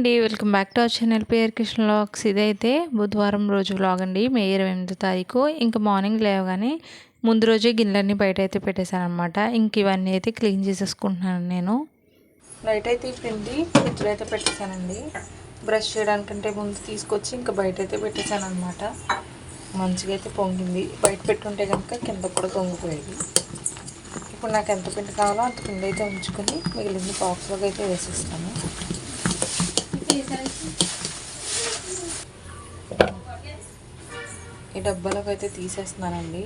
అండి welcome back to our channel. పేరు Krishna vlogs. ఇదైతే బుధవారం రోజు వ్లాగ్ అండి. మే ఇరవై ఎనిమిదో తారీఖు. ఇంకా మార్నింగ్ లేవగానే ముందు రోజే గిన్నెలన్నీ బయట అయితే పెట్టేశాను అనమాట ఇంక ఇవన్నీ అయితే క్లీన్ చేసేసుకుంటున్నాను నేను. లైట్ అయితే పిండి ఫ్రిడ్జ్లో అయితే పెట్టేశానండి. బ్రష్ చేయడానికంటే ముందు తీసుకొచ్చి ఇంకా బయట అయితే పెట్టేశాను అనమాట మంచిగా అయితే పొంగింది. బయట పెట్టుంటే కనుక కింద కూడా పొంగిపోయేది ఇప్పుడు నాకు ఎంత పిండి కావాలో అంత పిండి అయితే ఉంచుకొని మిగిలింది బాక్స్లోకి అయితే వేసేస్తాను. ఈ డబ్బాలకు అయితే తీసేస్తున్నానండి.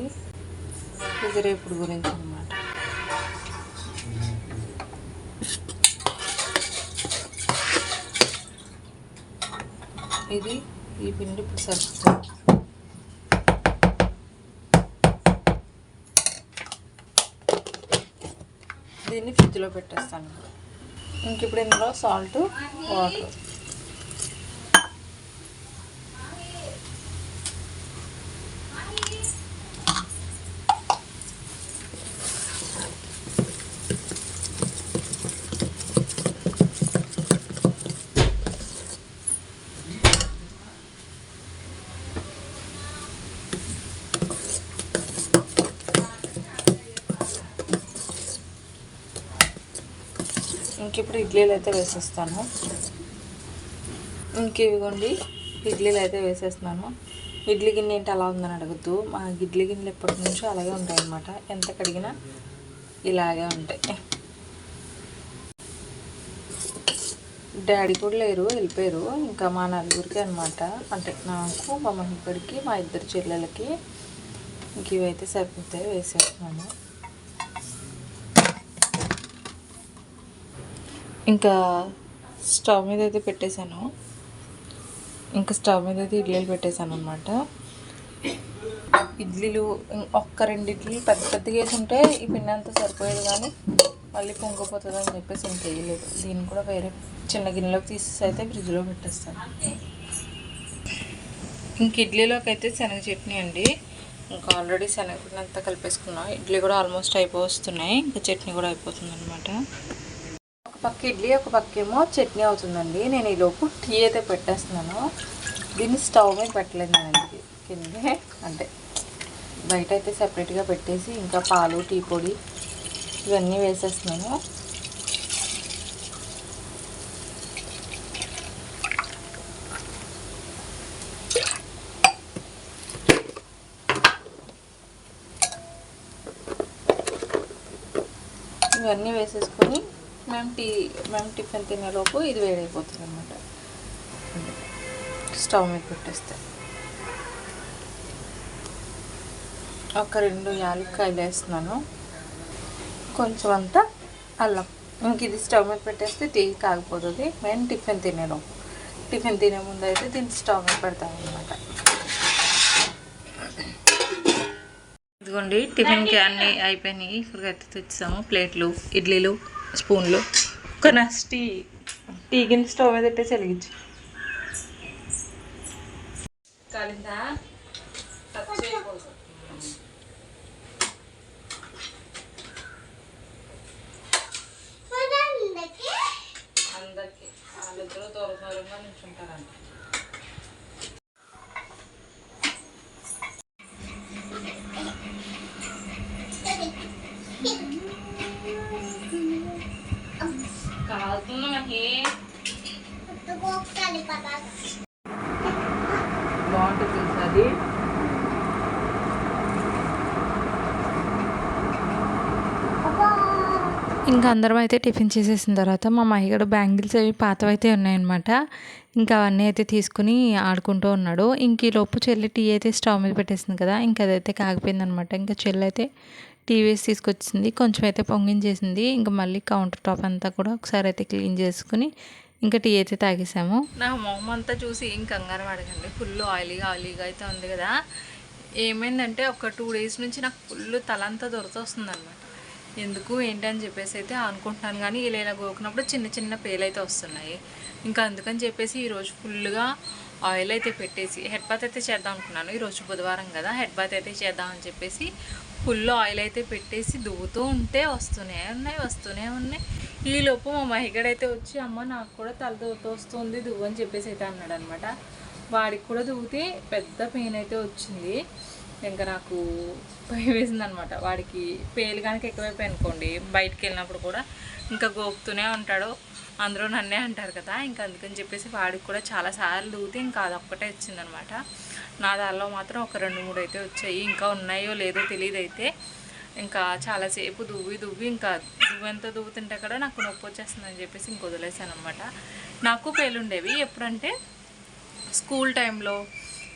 ఇది రేపుడు గురించి అనమాట ఇది ఈ పిండి ఇప్పుడు సరిపోతుంది దీన్ని ఫ్రిడ్జ్లో పెట్టేస్తాను. ఇంక ఇప్పుడు ఇందులో సాల్ట్ వాటర్. ఇంక ఇప్పుడు ఇడ్లీలు అయితే వేసేస్తాను. ఇంక ఇవిగోండి ఇడ్లీలు అయితే వేసేస్తున్నాను. ఇడ్లీ గిన్నె ఏంటి అలా ఉందని అడగద్దు. మా ఇడ్లీ గిన్నెలు ఎప్పటి నుంచో అలాగే ఉంటాయన్నమాట. ఎంత కడిగినా ఇలాగే ఉంటాయి. డాడీ కూడా లేరు వెళ్ళిపోయారు. ఇంకా మా నలుగురికి అనమాట అంటే నాకు మా మహిళకి మా ఇద్దరు చెల్లెలకి ఇంక ఇవైతే సరిపోతాయి వేసేస్తున్నాను. ఇంకా స్టవ్ మీద అయితే పెట్టేశాను. ఇంకా స్టవ్ మీద అయితే ఇడ్లీలు పెట్టేశాను అనమాట ఇడ్లీలు ఒక్క రెండు ఇడ్లీలు పెద్ద పెద్దగా వేసి ఉంటే ఈ పిండి అంతా సరిపోయేది కానీ మళ్ళీ పొంగిపోతుంది అని చెప్పేసి ఇంక వేయలేదు. దీన్ని కూడా వేరే చిన్న గిన్నెలోకి తీసేసి అయితే ఫ్రిడ్జ్లో పెట్టేస్తాను. ఇంక ఇడ్లీలోకి అయితే శనగ చట్నీ అండి. ఇంకా ఆల్రెడీ శనగపిండి అంతా కలిపేసుకున్నాం. ఇడ్లీ కూడా ఆల్మోస్ట్ అయిపోతున్నాయి ఇంకా చట్నీ కూడా అయిపోతుంది అనమాట పక్క ఇడ్లీ ఒక పక్కేమో చట్నీ అవుతుందండి. నేను ఈలోపు టీ అయితే పెట్టేస్తున్నాను. దీన్ని స్టవ్ మీద పెట్టలేదు నేను కిందే అంటే బయట అయితే సపరేట్గా పెట్టేసి ఇంకా పాలు టీ పొడి ఇవన్నీ వేసేస్తున్నాను. ఇవన్నీ వేసేసుకొని మేము టీ మేము టిఫిన్ తినేలోపు ఇది వేడైపోతుంది అనమాట స్టవ్ మీద పెట్టేస్తే. ఒక రెండు యాలక్కాయలు వేస్తున్నాను. కొంచెం అంతా అల్లం. ఇంక ఇది స్టవ్ మీద పెట్టేస్తే టీ కాగిపోతుంది మేము టిఫిన్ తినేలోపు టిఫిన్ తినే ముందు అయితే దీన్ని స్టవ్ మీద పెడతాం అనమాట ఇదిగోండి టిఫిన్కి అన్నీ అయిపోయినాయి. ఇప్పుడు అయితే తెచ్చాము. ప్లేట్లు ఇడ్లీలు. స్పూన్లు. ఒక టీ టీ గిన్నె స్టవ్ మీద పెట్టేసి వెలిగించి. కాలిందా? ఇంకా అందరం అయితే టిఫిన్ చేసేసిన తర్వాత మా మహిగడు బ్యాంగిల్స్ అవి పాతవైతే ఉన్నాయన్నమాట. ఇంకా అవన్నీ అయితే తీసుకుని ఆడుకుంటూ ఉన్నాడు. ఇంక ఈ లోపు చెల్లి టీ అయితే స్టవ్ మీద పెట్టేసింది కదా ఇంకా అదైతే కాగిపోయిందనమాట ఇంకా చెల్లి అయితే టీ వేసి తీసుకొచ్చింది కొంచెం అయితే పొంగించేసింది. ఇంకా మళ్ళీ కౌంటర్ టాప్ అంతా కూడా ఒకసారి అయితే క్లీన్ చేసుకుని ఇంకా టీ అయితే తాగేసాము. నా మొహం అంతా చూసి ఏం కంగారు పడకండి ఫుల్ ఆయిలీగా ఆయిలీగా అయితే ఉంది కదా. ఏమైందంటే ఒక టూ డేస్ నుంచి నాకు ఫుల్ తలంతా దొరుకుతొస్తుంది అనమాట ఎందుకు ఏంటి అని చెప్పేసి అయితే అనుకుంటున్నాను. కానీ ఇలా ఇలా గోకినప్పుడు చిన్న చిన్న పేలు అయితే వస్తున్నాయి. ఇంకా అందుకని చెప్పేసి ఈరోజు ఫుల్గా ఆయిల్ అయితే పెట్టేసి హెడ్ బాత్ అయితే చేద్దాం అనుకున్నాను. ఈరోజు బుధవారం కదా హెడ్ బాత్ అయితే చేద్దాం అని చెప్పేసి ఫుల్ ఆయిల్ అయితే పెట్టేసి దువ్వుతూ ఉంటే వస్తూనే ఉన్నాయి వస్తూనే ఉన్నాయి. ఈ లోపు మా మహిగడైతే వచ్చి అమ్మ నాకు కూడా తల వస్తుంది దువ్వు అని చెప్పేసి అయితే అన్నాడు అనమాట వాడికి కూడా దువ్వుతే పెద్ద పెయిన్ అయితే వచ్చింది. ఇంకా నాకు భయం వేసింది అనమాట వాడికి పేలు కనుక ఎక్కువైపోయి అనుకోండి బయటికి వెళ్ళినప్పుడు కూడా ఇంకా గోపుతూనే ఉంటాడు. అందరూ నన్నే అంటారు కదా ఇంకా అందుకని చెప్పేసి వాడికి కూడా చాలా సార్లు ఇంకా అదొక్కటే వచ్చిందనమాట. నా దారిలో మాత్రం ఒక రెండు మూడు అయితే వచ్చాయి. ఇంకా ఉన్నాయో లేదో తెలియదు అయితే ఇంకా చాలాసేపు దువ్వి దువ్వి ఇంకా దువ్వెంత దువ్వుతుంటే కూడా నాకు నొప్పి వచ్చేస్తుందని చెప్పేసి ఇంక వదిలేసాను అనమాట నాకు పేలుండేవి ఎప్పుడంటే స్కూల్ టైంలో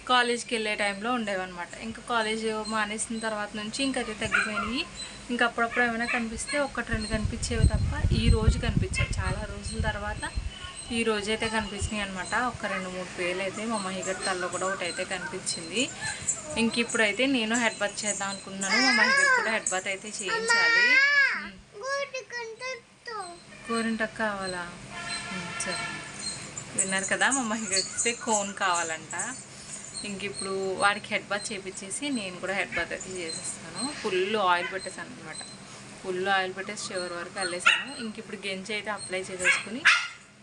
కాలేజ్కి వెళ్ళే టైంలో ఉండేవన్నమాట. ఇంకా కాలేజ్ మానేసిన తర్వాత నుంచి ఇంకా అది తగ్గిపోయినాయి. ఇంకా అప్పుడప్పుడు ఏమైనా కనిపిస్తే ఒక్కటి రెండు కనిపించేవి తప్ప ఈ రోజు కనిపించాయి చాలా రోజుల తర్వాత ఈ రోజు అయితే కనిపించినాయి అనమాట ఒక రెండు మూడు పేర్లు అయితే మా మహిగడ్ తల్లో కూడా ఒకటి అయితే కనిపించింది. ఇంక ఇప్పుడైతే నేను హెడ్ బాత్ చేద్దాం అనుకున్నాను మా మహిగడ్ కూడా హెడ్ బాత్ అయితే చేయించాలి. గోరింటకు కావాలా? సరే. విన్నారు కదా? మా మహిళకి కోన్ కావాలంట. ఇంక ఇప్పుడు వాడికి హెడ్ బాత్ చేపించేసి నేను కూడా హెడ్ బాత్ అయితే చేసేస్తాను. ఫుల్ ఆయిల్ పెట్టేసాను అనమాట ఫుల్ ఆయిల్ పెట్టేసి చివరి వరకు అల్లేసాను. ఇంక ఇప్పుడు గెంజి అయితే అప్లై చేసేసుకుని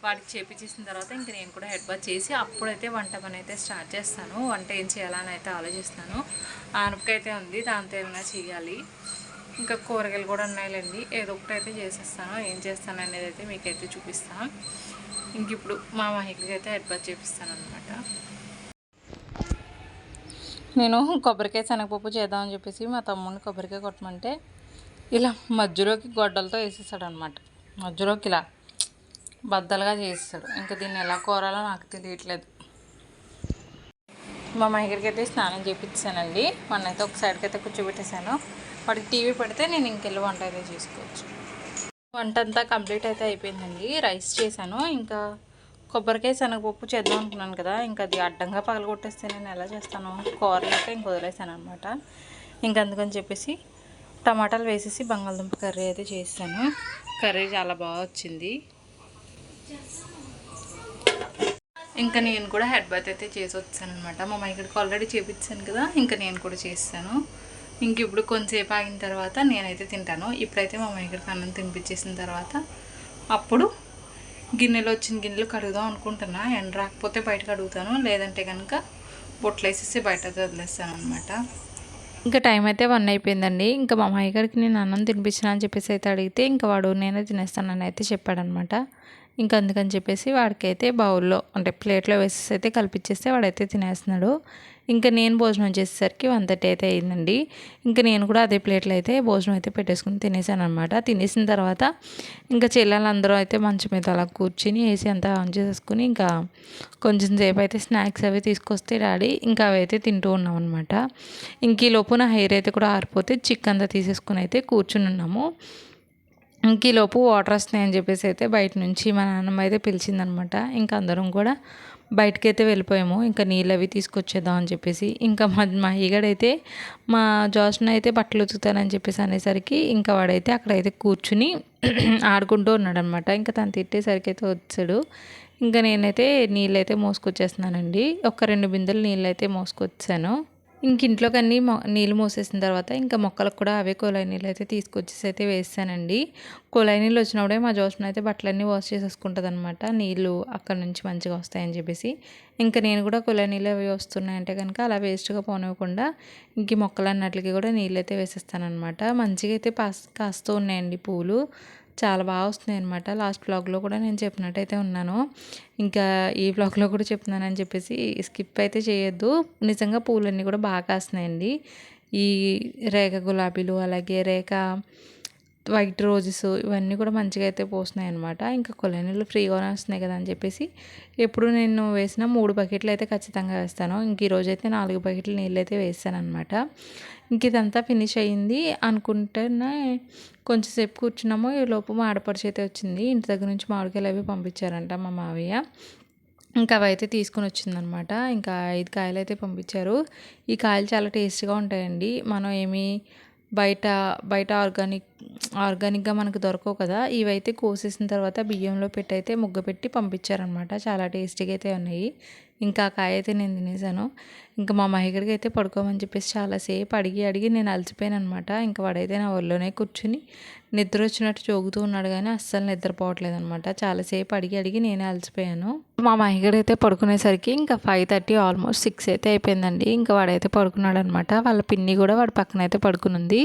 వాడికి చేపించేసిన తర్వాత ఇంక నేను కూడా హెడ్ బాత్ చేసి అప్పుడైతే వంట పని అయితే స్టార్ట్ చేస్తాను. వంట ఏం చేయాలని అయితే ఆలోచిస్తాను. ఆనపకాయ ఉంది దాంతో ఏమైనా చేయాలి. ఇంకా కూరగాయలు కూడా ఉన్నాయిలేండి. ఏదో ఒకటి అయితే చేసేస్తాను. ఏం చేస్తాను అనేది అయితే మీకైతే చూపిస్తాను ఇంక ఇప్పుడు మా మహిళకి అయితే హెడ్ బాత్ చేపిస్తాను అనమాట నేను కొబ్బరికాయ శనగపప్పు చేద్దామని చెప్పేసి మా తమ్ముడిని కొబ్బరికాయ కొట్టమంటే ఇలా మధ్యలోకి గొడ్డలతో వేసేసాడు అనమాట మధ్యలోకి ఇలా బద్దలుగా చేసేసాడు ఇంకా దీన్ని ఎలా కోరాలో నాకు తెలియట్లేదు. మా మైగరికి అయితే స్నానం చేపించానండి మొన్న అయితే ఒక సైడ్కి అయితే కూర్చోబెట్టేశాను. వాడికి టీవీ పెడితే నేను ఇంకెళ్ళి వంట అయితే చేసుకోవచ్చు. వంట అంతా కంప్లీట్ అయితే అయిపోయిందండి. రైస్ చేశాను. ఇంకా కొబ్బరికాయ శనగపప్పు చేద్దాం అనుకున్నాను కదా ఇంకా అది అడ్డంగా పగలగొట్టేస్తే నేను ఎలా చేస్తాను? కూరలైతే ఇంక వదిలేసాను అనమాట ఇంక అందుకని చెప్పేసి టమాటాలు వేసేసి బంగాళదుంప కర్రీ అయితే చేశాను. కర్రీ చాలా బాగా వచ్చింది. ఇంకా నేను కూడా హెడ్ బాత్ అయితే చేసి వచ్చాను అనమాట మా మైకడికి ఆల్రెడీ చేపించాను కదా ఇంకా నేను కూడా చేస్తాను. ఇంక ఇప్పుడు కొంచెంసేపు ఆగిన తర్వాత నేనైతే తింటాను. ఇప్పుడైతే మా మైకడికి అన్నం తినిపించేసిన తర్వాత అప్పుడు గిన్నెలో వచ్చిన గిన్నెలు కడుగుదాం అనుకుంటున్నా. ఎండ రాకపోతే బయట కడుగుతాను లేదంటే కనుక బొట్లు వేసేసి బయట వదిలేస్తాను అనమాట ఇంకా టైం అయితే వన్ అయిపోయిందండి. ఇంకా మా అమ్మాయి గారికి నేను అన్నం తినిపించిన అని చెప్పేసి అయితే అడిగితే ఇంకా వాడు నేనే తినేస్తానని అయితే చెప్పాడనమాట ఇంకా అందుకని చెప్పేసి వాడికైతే బౌల్లో అంటే ప్లేట్లో వేసేసి అయితే కల్పించేస్తే వాడైతే తినేస్తున్నాడు. ఇంకా నేను భోజనం చేసేసరికి వన్ థర్టీ అయితే అయిందండి. ఇంకా నేను కూడా అదే ప్లేట్లో అయితే భోజనం అయితే పెట్టేసుకుని తినేసాను అనమాట తినేసిన తర్వాత ఇంకా చెల్లెలందరూ అయితే మంచం మీద అలా కూర్చుని వేసి అంతా ఆన్ చేసేసుకుని ఇంకా కొంచెం సేపు అయితే స్నాక్స్ అవి తీసుకొస్తే డాడీ ఇంకా అవి అయితే తింటూ ఉన్నాం అనమాట ఇంక ఈ లోపు నా హెయిర్ అయితే కూడా ఆరిపోతే చిక్ అంతా తీసేసుకుని అయితే కూర్చుని ఉన్నాము. ఇంకీలోపు వాటర్ వస్తున్నాయని చెప్పేసి అయితే బయట నుంచి మా నాన్నమ్మ అయితే పిలిచిందనమాట. ఇంకా అందరం కూడా బయటకి అయితే వెళ్ళిపోయాము. ఇంకా నీళ్ళు అవి తీసుకొచ్చేద్దాం అని చెప్పేసి. ఇంకా మా మా ఈగడైతే మా జోష్న అయితే బట్టలు ఉతుకుతానని చెప్పేసి అనేసరికి ఇంకా వాడైతే అక్కడైతే కూర్చుని ఆడుకుంటూ ఉన్నాడనమాట. ఇంకా తను తిట్టేసరికి అయితే వచ్చాడు. ఇంకా నేనైతే నీళ్ళు అయితే మోసుకొచ్చేస్తున్నానండి. ఒక రెండు బిందెలు నీళ్ళు అయితే మోసుకొచ్చాను. ఇంక ఇంట్లోకి అన్నీ మొ నీళ్ళు మోసేసిన తర్వాత ఇంకా మొక్కలకు కూడా అవే కుళాయి నీళ్ళు అయితే తీసుకొచ్చేసి అయితే వేసానండి కుళాయి నీళ్ళు వచ్చినప్పుడే మా జోష్న అయితే బట్టలన్నీ వాష్ చేసేసుకుంటుంది అనమాట నీళ్ళు అక్కడ నుంచి మంచిగా వస్తాయని చెప్పేసి. ఇంకా నేను కూడా కుళాయి నీళ్ళు అవి వస్తున్నాయంటే కనుక అలా వేస్ట్గా పోనివ్వకుండా ఇంక ఈ మొక్కలన్నిటికీ కూడా నీళ్ళు అయితే వేసేస్తానమాట మంచిగా అయితే పాస్ కాస్తూ ఉన్నాయండి పూలు. చాలా బాగా వస్తున్నాయి అనమాట లాస్ట్ బ్లాగ్లో కూడా నేను చెప్పినట్టయితే ఉన్నాను. ఇంకా ఈ బ్లాగ్లో కూడా చెప్తున్నానని చెప్పేసి స్కిప్ అయితే చేయొద్దు. నిజంగా పూలన్నీ కూడా బాగా కాస్తున్నాయండి. ఈ రేఖ గులాబీలు అలాగే రేఖ వైట్ రోజెస్ ఇవన్నీ కూడా మంచిగా అయితే పోస్తున్నాయి అనమాట ఇంకా కొలనీలు ఫ్రీగానే వస్తున్నాయి కదా అని చెప్పేసి ఎప్పుడు నేను వేసిన మూడు బకెట్లు అయితే ఖచ్చితంగా వేస్తాను. ఇంక ఈరోజు అయితే నాలుగు బకెట్లు నీళ్ళు అయితే వేస్తాను అనమాట ఇంక ఇదంతా ఫినిష్ అయ్యింది. అనుకుంటేనే కొంచెంసేపు కూర్చున్నాము. ఈ లోపు మా ఆడపడిచి అయితే వచ్చింది. ఇంటి దగ్గర నుంచి మామిడికాయలు అవి పంపించారంట మా మావయ్య. ఇంకా అవైతే తీసుకుని వచ్చిందనమాట. ఇంకా ఐదు కాయలు అయితే పంపించారు. ఈ కాయలు చాలా టేస్ట్గా ఉంటాయండి. మనం ఏమి బయట బయట ఆర్గానిక్ ఆర్గానిక్గా మనకు దొరకవు కదా. ఇవైతే కోసేసిన తర్వాత బియ్యంలో పెట్టి అయితే ముగ్గ పెట్టి పంపించారనమాట. చాలా టేస్టీగా అయితే ఉన్నాయి. ఇంకా ఆ కాయ అయితే నేను తినేసాను. ఇంకా మా మహిగడికి అయితే పడుకోమని చెప్పేసి చాలాసేపు అడిగి అడిగి నేను అలసిపోయాను అనమాట ఇంకా వాడైతే నా ఒళ్ళోనే కూర్చుని నిద్ర వచ్చినట్టు జోగుతూ ఉన్నాడు కానీ అస్సలు నిద్రపోవట్లేదు అనమాట చాలాసేపు అడిగి అడిగి నేనే అలసిపోయాను. మా మహిగడు అయితే పడుకునేసరికి ఇంకా ఫైవ్ థర్టీ ఆల్మోస్ట్ సిక్స్ అయితే అయిపోయిందండి. ఇంకా వాడైతే పడుకున్నాడు అనమాట వాళ్ళ పిన్ని కూడా వాడి పక్కన అయితే పడుకునుంది.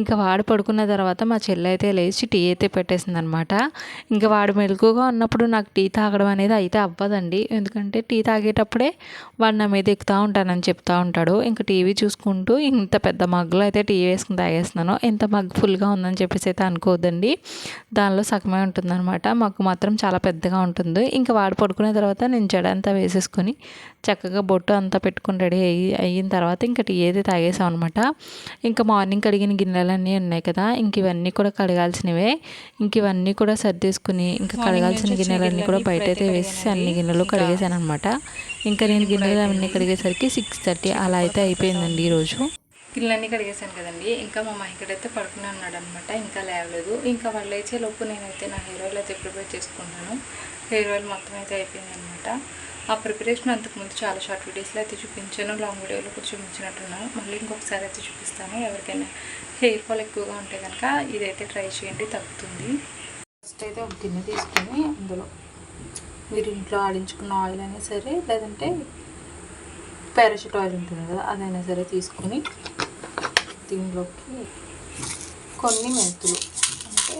ఇంకా వాడు పడుకున్న తర్వాత మా చెల్లి అయితే లేచి టీ అయితే పెట్టేసింది అనమాట ఇంకా వాడు మెలకుగా ఉన్నప్పుడు నాకు టీ తాగడం అనేది అయితే అవ్వదండి. ఎందుకంటే టీ తాగేటప్పుడే వాడు నా మీద ఎక్కుతూ ఉంటానని చెప్తా ఉంటాడు. ఇంకా టీవీ చూసుకుంటూ ఇంత పెద్ద మగ్గులో అయితే టీ వేసుకుని తాగేస్తున్నాను. ఎంత మగ్గు ఫుల్గా ఉందని చెప్పేసి అయితే అనుకోవద్దండి దానిలో సగమే ఉంటుందన్నమాట. మగ్గు మాత్రం చాలా పెద్దగా ఉంటుంది. ఇంకా వాడు పడుకునే తర్వాత నేను జడ అంతా వేసేసుకొని చక్కగా బొట్టు అంతా పెట్టుకుని రెడీ అయ్యి అయిన తర్వాత ఇంకా టీ అయితే తాగేసాం అనమాట ఇంకా మార్నింగ్ కడిగిన గిన్నెలన్నీ ఉన్నాయి కదా ఇంక ఇవన్నీ కూడా కడగాల్సినవే. ఇంక ఇవన్నీ కూడా సర్దేసుకుని ఇంకా కడగాల్సిన గిన్నెలన్నీ కూడా బయట అయితే వేసి అన్ని గిన్నెలు కడిగేసాను అనమాట ఇంకా నేను గిన్నెలు అవన్నీ కడిగేసరికి సిక్స్ థర్టీ అలా అయితే అయిపోయిందండి ఈరోజు. గిన్నెలన్నీ కడిగేసాను కదండి. ఇంకా మా మైకడ్ అయితే పడుకుని ఉన్నాడు అనమాట ఇంకా లేవలేదు. ఇంకా వాళ్ళు లేచే లోపు నేనైతే నా హెయిర్ ఆయిల్ అయితే ప్రిపేర్ చేసుకుంటాను. హెయిర్ ఆయిల్ మొత్తం అయితే అయిపోయింది అనమాట ఆ ప్రిపరేషన్ అంతకుముందు చాలా షార్ట్ వీడియోస్లో అయితే చూపించాను. లాంగ్ వీడియోలో కూడా చూపించినట్టున్నాను. మళ్ళీ ఇంకొకసారి అయితే చూపిస్తాను. ఎవరికైనా హెయిర్ ఫాల్ ఎక్కువగా ఉంటే కనుక ఇదైతే ట్రై చేయండి తగ్గుతుంది. ఫస్ట్ అయితే ఒక గిన్నె తీసుకొని అందులో మీరు ఇంట్లో ఆడించుకున్న ఆయిల్ అయినా సరే లేదంటే పారాషూట్ ఆయిల్ ఉంటుంది కదా అదైనా సరే తీసుకొని దీనిలోకి కొన్ని మెంతులు అంటే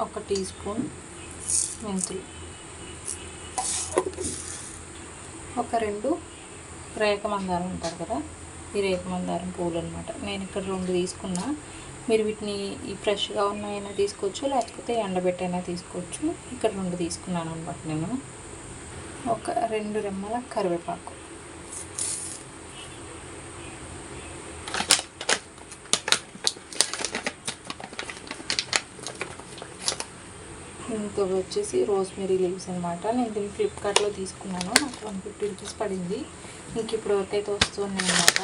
ఒక టీ స్పూన్ మెంతులు ఒక రెండు రేఖ మందారం ఉంటారు కదా ఈ రేఖ మందారం పూలు అనమాట నేను ఇక్కడ రెండు తీసుకున్నా. మీరు వీటిని ఈ ఫ్రెష్గా ఉన్నాయైనా తీసుకోవచ్చు లేకపోతే ఎండబెట్టైనా తీసుకోవచ్చు. ఇక్కడ రెండు తీసుకున్నాను అనమాట నేను. ఒక రెండు రెమ్మల కరివేపాకు. ఇంకొక వచ్చేసి రోస్మెరీ లీవ్స్ అనమాట నేను దీన్ని ఫ్లిప్కార్ట్లో తీసుకున్నాను. నాకు వన్ ఫిఫ్టీ రూపీస్ పడింది. ఇంక ఇప్పుడు అయితే వస్తున్నాయి అనమాట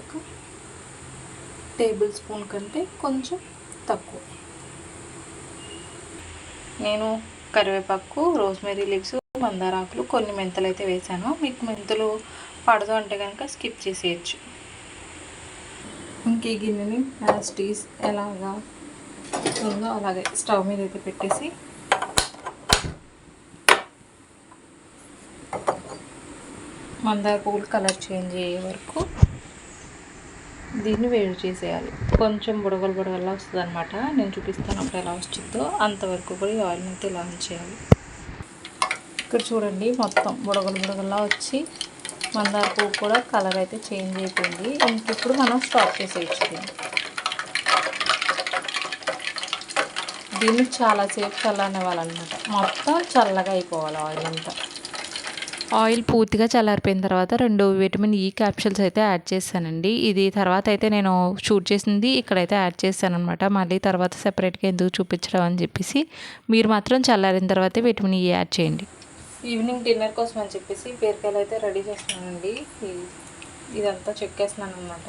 ఒక టేబుల్ స్పూన్ కంటే కొంచెం తక్కువ. నేను కరివేపాకు రోజ్మెరీ లీవ్స్ మందారాకులు కొన్ని మెంతులు అయితే వేసాను. మీకు మెంతులు పడదు అంటే కనుక స్కిప్ చేసేయచ్చు. ఇంక ఈ గిన్నెని యాస్టీస్ ఎలాగా ఉందో అలాగే స్టవ్ మీద అయితే పెట్టేసి మందార పువ్వులు కలర్ చేంజ్ అయ్యే వరకు దీన్ని వేడి చేసేయాలి. కొంచెం బుడగలు బుడగల్లా వస్తుంది అనమాట నేను చూపిస్తాను అప్పుడు ఎలా వచ్చిందో అంతవరకు కూడా ఈ ఆయిల్ని అయితే ఇలా చేయాలి ఇక్కడ చూడండి మొత్తం బుడగలు బుడగల్లా వచ్చి మందార పువ్వు కూడా కలర్ అయితే చేంజ్ అయిపోయింది. ఇంక ఇప్పుడు మనం స్టాప్ చేసేయచ్చు దీన్ని. దీన్ని చాలాసేపు చల్లనివ్వాలన్నమాట. మొత్తం చల్లగా అయిపోవాలి ఆయిల్ అంతా. ఆయిల్ పూర్తిగా చల్లారిపోయిన తర్వాత రెండు విటమిన్ ఈ క్యాప్షూల్స్ అయితే యాడ్ చేశానండి ఇది తర్వాత అయితే నేను షూట్ చేసింది ఇక్కడైతే యాడ్ చేశాను అనమాట మళ్ళీ తర్వాత సెపరేట్గా ఎందుకు చూపించడం అని చెప్పేసి మీరు మాత్రం చల్లారిన తర్వాత విటమిన్ ఈ యాడ్ చేయండి. ఈవినింగ్ డిన్నర్ కోసం అని చెప్పేసి బీరకాయలు అయితే రెడీ చేస్తున్నానండి. ఇదంతా చెక్కేస్తున్నాను అనమాట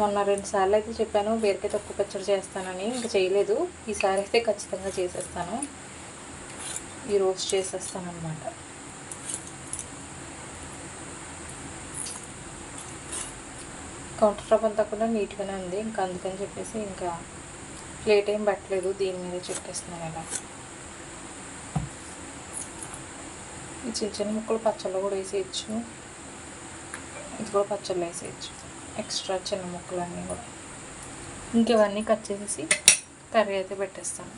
మొన్న రెండు సార్లు అయితే చెప్పాను బీరకాయ తక్కువ పచ్చడి చేస్తానని. ఇంకా చేయలేదు. ఈసారి అయితే ఖచ్చితంగా చేసేస్తాను. ఈ రోస్ట్ చేసేస్తాను అనమాట కౌంటర్ టాప్ అంతా కూడా నీట్గానే ఉంది. ఇంకా అందుకని చెప్పేసి ఇంకా ప్లేట్ ఏం పెట్టలేదు. దీని మీద చెప్పేస్తున్నాను ఇలా ఈ చిన్న చిన్న ముక్కలు పచ్చళ్ళు కూడా వేసేయచ్చు. ఇది కూడా పచ్చళ్ళు వేసేయచ్చు. ఎక్స్ట్రా చిన్న ముక్కలన్నీ కూడా. ఇంక ఇవన్నీ కట్ చేసేసి కర్రీ అయితే పెట్టేస్తాను.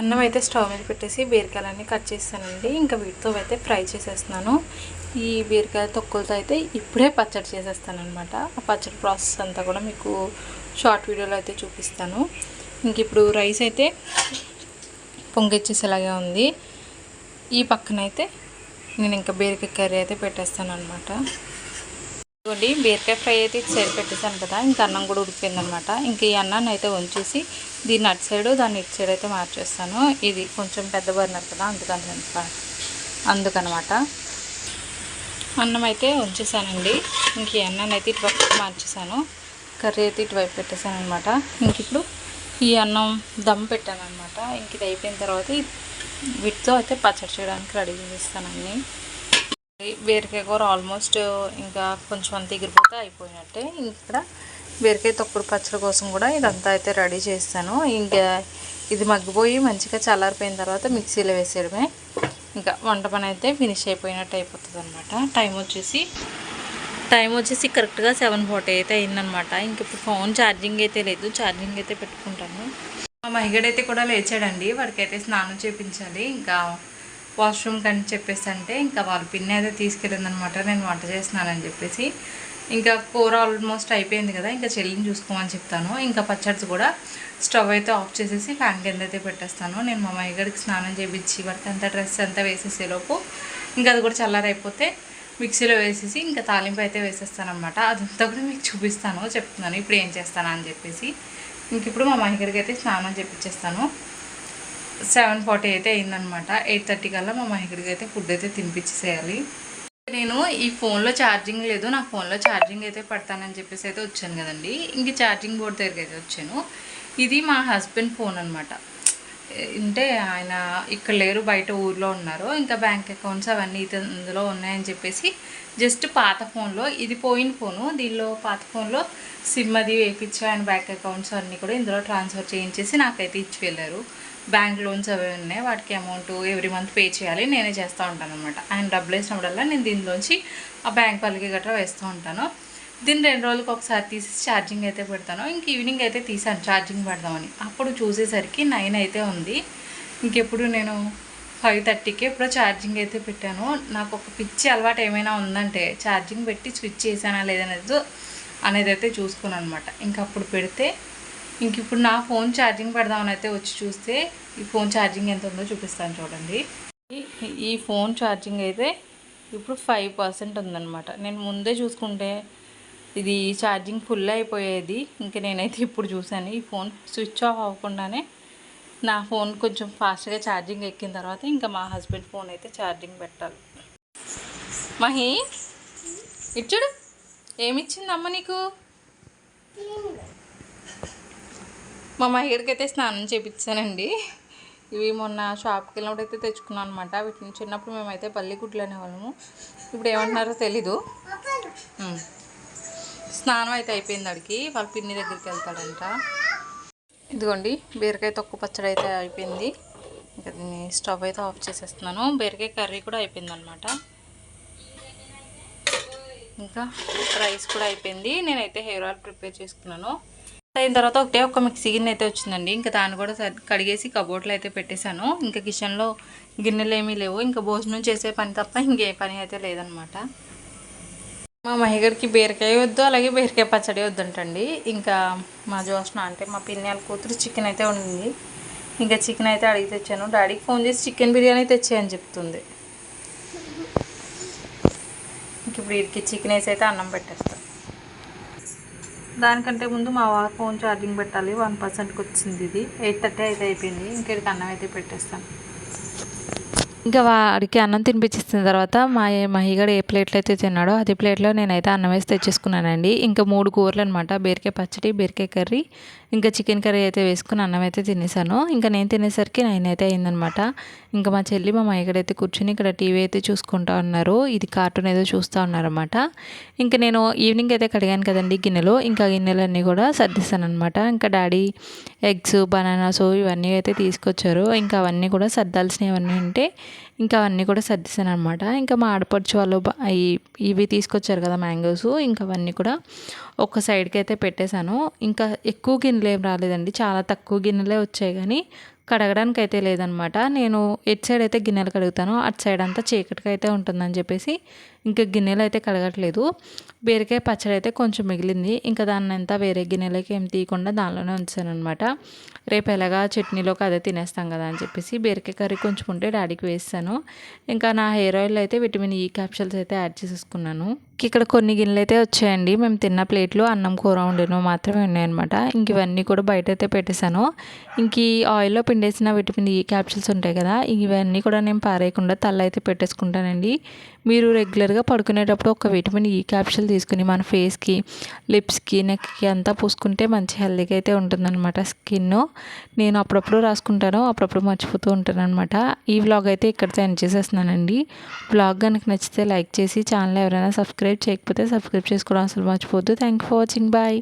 అన్నం అయితే స్టవ్ మీద పెట్టేసి బీరకాయలన్నీ కట్ చేస్తానండి. ఇంకా వీటితో అయితే ఫ్రై చేసేస్తున్నాను. ఈ బీరకాయ తొక్కులతో అయితే ఇప్పుడే పచ్చడి చేసేస్తానమాట అనమాట ఆ పచ్చడి ప్రాసెస్ అంతా కూడా మీకు షార్ట్ వీడియోలో అయితే చూపిస్తాను. ఇంక ఇప్పుడు రైస్ అయితే పొంగిచ్చేసేలాగే ఉంది. ఈ పక్కన అయితే నేను ఇంకా బీరకాయ కర్రీ అయితే పెట్టేస్తాను అనమాట చూడండి బీరకాయ ఫ్రై అయితే ఇటు సైడ్ పెట్టేశాను కదా ఇంకా అన్నం కూడా ఉడికిపోయిందనమాట. ఇంకా ఈ అన్నాన్ని అయితే ఉంచేసి దీన్ని అటు సైడ్ దాన్ని ఇటు సైడ్ అయితే మార్చేస్తాను. ఇది కొంచెం పెద్ద బర్నర్ కదా అందుకని అందుకనమాట. అన్నం అయితే ఉంచేసానండి ఇంక ఈ అన్నాన్ని అయితే ఇటువైపు మార్చేసాను. కర్రీ అయితే ఇటువైపు పెట్టేశాను అనమాట ఇంక ఇప్పుడు ఈ అన్నం దమ్ పెట్టాను అనమాట ఇంక ఇది అయిపోయిన తర్వాత వీటితో అయితే పచ్చడి చేయడానికి రెడీ చేస్తానండి బీరకాయ కూర ఆల్మోస్ట్ ఇంకా కొంచెం అంత ఎగిరిపోతే అయిపోయినట్టే. ఇక్కడ బీరకాయ తొక్కుడు పచ్చడి కోసం కూడా ఇదంతా అయితే రెడీ చేస్తాను. ఇంకా ఇది మగ్గిపోయి మంచిగా చల్లారిపోయిన తర్వాత మిక్సీలో వేసేయడమే. ఇంకా వంట పని అయితే ఫినిష్ అయిపోయినట్టు అయిపోతుంది అనమాట టైం వచ్చేసి టైం వచ్చేసి కరెక్ట్గా సెవెన్ ఫార్టీ అయితే అయిందనమాట ఇంక ఇప్పుడు ఫోన్ ఛార్జింగ్ అయితే లేదు ఛార్జింగ్ అయితే పెట్టుకుంటాను. మా మహిగడైతే కూడా లేచాడండి వాడికైతే స్నానం చేయించాలి ఇంకా వాష్రూమ్ అని చెప్పేసి అంటే ఇంకా వాళ్ళ పిన్ని అయితే తీసుకెళ్ళిందనమాట. నేను వంట చేస్తున్నానని చెప్పేసి. ఇంకా కూర ఆల్మోస్ట్ అయిపోయింది కదా ఇంకా చెల్లిని చూసుకోమని చెప్తాను. ఇంకా పచ్చడి కూడా స్టవ్ అయితే ఆఫ్ చేసేసి ఫ్యాన్ కింద అయితే పెట్టేస్తాను. నేను మా మహిగడికి స్నానం చేయించి వాడికి అంతా డ్రెస్ అంతా వేసేసేలోపు ఇంకా అది కూడా చల్లారైపోతే మిక్సీలో వేసేసి ఇంకా తాలింపు అయితే వేసేస్తాను అనమాట అదంతా కూడా మీకు చూపిస్తాను చెప్తున్నాను. ఇప్పుడు ఏం చేస్తాను అని చెప్పేసి. ఇంక ఇప్పుడు మా మహిగడికి అయితే స్నానం చేపించేస్తాను సెవెన్ ఫార్టీ అయితే అయిందనమాట. ఎయిట్ థర్టీ కల్లా మా మహిగడికి అయితే ఫుడ్ అయితే తినిపించేసేయాలి. నేను ఈ ఫోన్లో ఛార్జింగ్ లేదు నా ఫోన్లో ఛార్జింగ్ అయితే పడతానని చెప్పేసి అయితే వచ్చాను కదండి. ఇంక ఛార్జింగ్ బోర్డ్ దగ్గరికి అయితే వచ్చాను. ఇది మా హస్బెండ్ ఫోన్ అనమాట అంటే ఆయన ఇక్కడ లేరు బయట ఊర్లో ఉన్నారు. ఇంకా బ్యాంక్ అకౌంట్స్ అవన్నీ ఇది ఇందులో ఉన్నాయని చెప్పేసి జస్ట్ పాత ఫోన్లో ఇది పోయిన ఫోను దీనిలో పాత ఫోన్లో సిమ్ అది వేయించి ఆయన బ్యాంక్ అకౌంట్స్ అన్నీ కూడా ఇందులో ట్రాన్స్ఫర్ చేయించేసి నాకైతే ఇచ్చి వెళ్ళారు. బ్యాంక్ లోన్స్ అవి ఉన్నాయి. వాటికి అమౌంట్ ఎవ్రీ మంత్ పే చేయాలి. నేనే చేస్తూ ఉంటాను అనమాట ఆయన డబ్బులు వేసినప్పుడల్లా నేను దీనిలోంచి ఆ బ్యాంక్ వాళ్ళకి గట్రా వేస్తూ ఉంటాను. దీన్ని రెండు రోజులకు ఒకసారి తీసి ఛార్జింగ్ అయితే పెడతాను. ఇంక ఈవినింగ్ అయితే తీసాను. ఛార్జింగ్ పెడదామని. అప్పుడు చూసేసరికి నైన్ అయితే ఉంది. ఇంకెప్పుడు నేను ఫైవ్ థర్టీకి ఎప్పుడో ఛార్జింగ్ అయితే పెట్టాను. నాకు ఒక పిచ్చి అలవాటు ఏమైనా ఉందంటే ఛార్జింగ్ పెట్టి స్విచ్ చేశానా లేదనేది అనేది అయితే చూసుకున్నాను అనమాట ఇంక అప్పుడు పెడితే ఇంక ఇప్పుడు నా ఫోన్ ఛార్జింగ్ పెడదామని అయితే వచ్చి చూస్తే ఈ ఫోన్ ఛార్జింగ్ ఎంత ఉందో చూపిస్తాను చూడండి. ఈ- ఈ ఫోన్ ఛార్జింగ్ అయితే ఇప్పుడు ఫైవ్ పర్సెంట్ ఉందన్నమాట. నేను ముందే చూసుకుంటే ఇది ఛార్జింగ్ ఫుల్ అయిపోయేది. ఇంక నేనైతే ఇప్పుడు చూశాను ఈ ఫోన్ స్విచ్ ఆఫ్ అవ్వకుండానే నా ఫోన్ కొంచెం ఫాస్ట్గా ఛార్జింగ్ ఎక్కిన తర్వాత ఇంకా మా హస్బెండ్ ఫోన్ అయితే ఛార్జింగ్ పెట్టాలి. మహి ఇచ్చుడు? ఏమిచ్చిందమ్మ నీకు? మా మహిళకి అయితే స్నానం చేపించానండి ఇవి మొన్న షాప్కి వెళ్ళినప్పుడు అయితే తెచ్చుకున్నాను అనమాట వీటిని చిన్నప్పుడు మేమైతే పల్లి గుడ్లు అనేవాళ్ళము ఇప్పుడు ఏమంటున్నారో తెలీదు. స్నానం అయితే అయిపోయింది అడిగి వాళ్ళ పిన్ని దగ్గరికి వెళ్తాడంట. ఇదిగోండి బీరకాయ తొక్కు పచ్చడి అయితే అయిపోయింది. ఇంకా దీన్ని స్టవ్ అయితే ఆఫ్ చేసేస్తున్నాను. బీరకాయ కర్రీ కూడా అయిపోయింది అనమాట ఇంకా రైస్ కూడా అయిపోయింది. నేనైతే హెయిర్ ఆయిల్ ప్రిపేర్ చేసుకున్నాను. అయిన తర్వాత ఒకటే ఒక మిక్సీ గిన్నె అయితే వచ్చిందండి. ఇంకా దాన్ని కూడా కడిగేసి కబోర్డ్లో అయితే పెట్టేశాను. ఇంకా కిచెన్లో గిన్నెలు ఏమీ లేవు. ఇంకా భోజనం చేసే పని తప్ప ఇంకే పని అయితే లేదనమాట మా మహిగడికి బీరకాయ వద్దు అలాగే బీరకాయ పచ్చడి వద్దంటండి. ఇంకా మా జోష్న అంటే మా పిన్నెల కూతురు చికెన్ అయితే ఉండింది ఇంకా చికెన్ అయితే అడిగి తెచ్చాను. డాడీకి ఫోన్ చేసి చికెన్ బిర్యానీ తెచ్చేయని చెప్తుంది. ఇంక ఇప్పుడు వీడికి చికెన్ వేసి అయితే అన్నం పెట్టేస్తాను దానికంటే ముందు మా వారు ఫోన్ ఛార్జింగ్ పెట్టాలి. వన్ పర్సెంట్కి వచ్చింది ఇది. ఎయిట్ థర్టీ అయితే అయిపోయింది. ఇంకెడికి అన్నం అయితే పెట్టేస్తాను. ఇంకా వాడికి అన్నం తినిపించేసిన తర్వాత మా మహిగడు ఏ ప్లేట్లో అయితే తిన్నాడో అదే ప్లేట్లో నేనైతే అన్నం వేసి తెచ్చేసుకున్నానండి. ఇంకా మూడు కూరలు అనమాట బీరకాయ పచ్చడి బీరకాయ కర్రీ ఇంకా చికెన్ కర్రీ అయితే వేసుకుని అన్నం అయితే తినేసాను. ఇంకా నేను తినేసరికి నైన్ అయితే అయిందనమాట. ఇంకా మా చెల్లి మా ఎక్కడైతే కూర్చుని ఇక్కడ టీవీ అయితే చూసుకుంటా ఉన్నారు. ఇది కార్టూన్ ఏదో చూస్తూ ఉన్నారన్నమాట. ఇంకా నేను ఈవినింగ్ అయితే కడిగాను కదండి గిన్నెలు. ఇంకా గిన్నెలన్నీ కూడా సర్దిస్తాను అనమాట ఇంకా డాడీ ఎగ్స్ బనానాస్ ఇవన్నీ అయితే తీసుకొచ్చారు. ఇంకా అవన్నీ కూడా సర్దాల్సినవి అవన్నీ ఉంటే ఇంకా అవన్నీ కూడా సర్దిశాను అనమాట ఇంకా మా ఆడపడుచు వాళ్ళు ఇవి తీసుకొచ్చారు కదా మ్యాంగోస్ ఇంకా అవన్నీ కూడా ఒక సైడ్కి అయితే పెట్టేశాను. ఇంకా ఎక్కువ గిన్నెలు ఏం రాలేదండి. చాలా తక్కువ గిన్నెలే వచ్చాయి కానీ కడగడానికి అయితే లేదనమాట నేను ఎటు సైడ్ అయితే గిన్నెలు కడుగుతానో అటు సైడ్ అంతా చీకటికి అయితే ఉంటుందని చెప్పేసి ఇంకా గిన్నెలు అయితే కడగట్లేదు బీరకాయ పచ్చడి అయితే కొంచెం మిగిలింది. ఇంకా దాన్ని అంతా వేరే గిన్నెలకి ఏం తీయకుండా దానిలోనే ఉంచాను అనమాట రేపు ఎలాగా చట్నీలోకి అదే తినేస్తాం కదా అని చెప్పేసి బీరకాయ కర్రీ కొంచెం ఉంటే డాడీకి వేస్తాను. ఇంకా నా హెయిర్ ఆయిల్ అయితే విటమిన్ ఈ క్యాప్షల్స్ అయితే యాడ్ చేసేసుకున్నాను. ఇక్కడ కొన్ని గిన్నెలు అయితే వచ్చాయండి. మేము తిన్న ప్లేట్లు అన్నం కూర వండిన మాత్రమే ఉన్నాయన్నమాట. ఇంక ఇవన్నీ కూడా బయట అయితే పెట్టేశాను. ఇంక ఈ ఆయిల్లో పిండేసిన విటమిన్ ఈ క్యాప్సూల్స్ ఉంటాయి కదా ఇవన్నీ కూడా నేను పారేయకుండా తల్ల అయితే పెట్టేసుకుంటానండి. మీరు రెగ్యులర్గా పడుకునేటప్పుడు ఒక విటమిన్ ఈ క్యాప్సూల్ తీసుకుని మన ఫేస్కి లిప్స్కి నెక్కి అంతా పూసుకుంటే మంచి హెల్దీగా అయితే ఉంటుందన్నమాట స్కిన్ నేను అప్పుడప్పుడు రాసుకుంటాను అప్పుడప్పుడు మర్చిపోతూ ఉంటాను అనమాట ఈ వ్లాగ్ అయితే ఇక్కడితో ఎండ్ చేసేస్తున్నానండి. వ్లాగ్ కనుక నచ్చితే లైక్ చేసి ఛానల్ ఎవరైనా సబ్స్క్రైబ్ చేయకపోతే సబ్స్క్రైబ్ చేసుకోవడం అసలు మర్చిపోద్దు థ్యాంక్ ఫర్ వాచింగ్ బాయ్